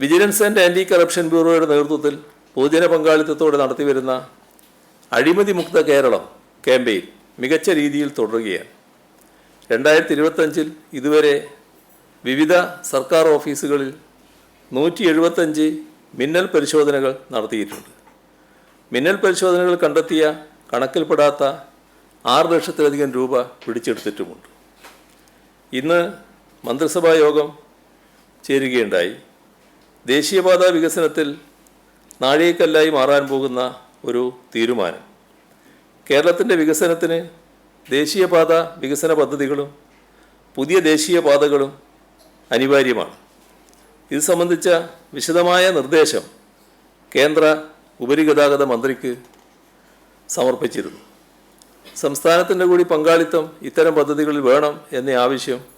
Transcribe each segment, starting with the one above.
Vigilance and anti corruption ബ്യൂറോയുടെ നേതൃത്വത്തിൽ പൊതുജന പങ്കാളിത്തത്തോടെ നടത്തിവരുന്ന അഴിമതി മുക്ത കേരളം ക്യാമ്പയിൻ മികച്ച രീതിയിൽ തുടരുകയാണ്. രണ്ടായിരത്തി ഇരുപത്തഞ്ചിൽ ഇതുവരെ വിവിധ സർക്കാർ ഓഫീസുകളിൽ നൂറ്റി എഴുപത്തഞ്ച് മിന്നൽ പരിശോധനകൾ നടത്തിയിട്ടുണ്ട്. മിന്നൽ പരിശോധനകൾ കണ്ടെത്തിയ കണക്കിൽപ്പെടാത്ത ആറ് ലക്ഷത്തിലധികം രൂപ പിടിച്ചെടുത്തിട്ടുമുണ്ട്. ഇന്ന് മന്ത്രിസഭാ യോഗം ചേരുകയുണ്ടായി. ദേശീയപാത വികസനത്തിൽ നാഴികക്കല്ലായി മാറാൻ പോകുന്ന ഒരു തീരുമാനം. കേരളത്തിന്റെ വികസനത്തിന് ദേശീയപാത വികസന പദ്ധതികളും പുതിയ ദേശീയപാതകളും അനിവാര്യമാണ്. ഇത് സംബന്ധിച്ച വിശദമായ നിർദ്ദേശം കേന്ദ്ര ഉപരിഗതാഗത മന്ത്രിക്ക് സമർപ്പിച്ചിരുന്നു. സംസ്ഥാനത്തിന്റെ കൂടി പങ്കാളിത്തം ഇത്തരം പദ്ധതികളിൽ വേണം എന്ന ആവശ്യം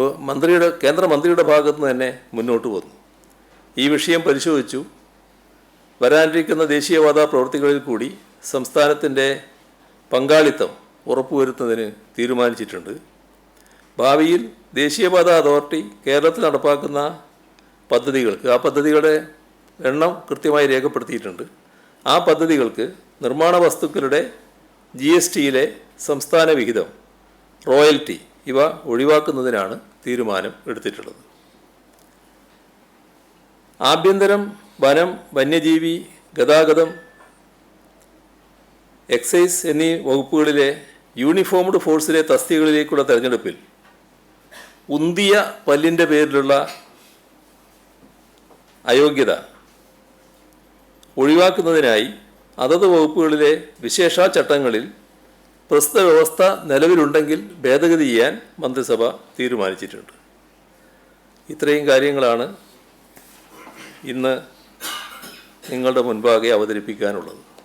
മന്ത്രിയുടെ കേന്ദ്രമന്ത്രിയുടെ ഭാഗത്ത് നിന്ന് തന്നെ മുന്നോട്ട് വന്നു ഈ വിഷയം പരിശോധിച്ചു. വരാനിരിക്കുന്ന ദേശീയവാദ പ്രവൃത്തികളിൽ കൂടി സംസ്ഥാനത്തിന്റെ പങ്കാളിത്തം ഉറപ്പുവരുത്തുന്നതിന് തീരുമാനിച്ചിട്ടുണ്ട്. ഭാവിയിൽ ദേശീയപാത അതോറിറ്റി കേരളത്തിൽ നടപ്പാക്കുന്ന പദ്ധതികൾക്ക് ആ പദ്ധതികളുടെ എണ്ണം കൃത്യമായി രേഖപ്പെടുത്തിയിട്ടുണ്ട്. ആ പദ്ധതികൾക്ക് നിർമ്മാണ വസ്തുക്കളുടെ ജി എസ് ടിയിലെ സംസ്ഥാന വിഹിതം റോയൽറ്റി ഇവ ഒഴിവാക്കുന്നതിനാണ് തീരുമാനം എടുത്തിട്ടുള്ളത്. ആഭ്യന്തരം വനം വന്യജീവി ഗതാഗതം എക്സൈസ് എന്നീ വകുപ്പുകളിലെ യൂണിഫോംഡ് ഫോഴ്സിലെ തസ്തികകളിലേക്കുള്ള തെരഞ്ഞെടുപ്പിൽ ഉന്തിയ പല്ലിന്റെ പേരിലുള്ള അയോഗ്യത ഒഴിവാക്കുന്നതിനായി അതത് വകുപ്പുകളിലെ വിശേഷ ചട്ടങ്ങളിൽ പ്രസ്തുത വ്യവസ്ഥ നിലവിലുണ്ടെങ്കിൽ ഭേദഗതി ചെയ്യാൻ മന്ത്രിസഭ തീരുമാനിച്ചിട്ടുണ്ട്. ഇത്രയും കാര്യങ്ങളാണ് ഇന്ന് നിങ്ങളുടെ മുൻപാകെ അവതരിപ്പിക്കാനുള്ളത്.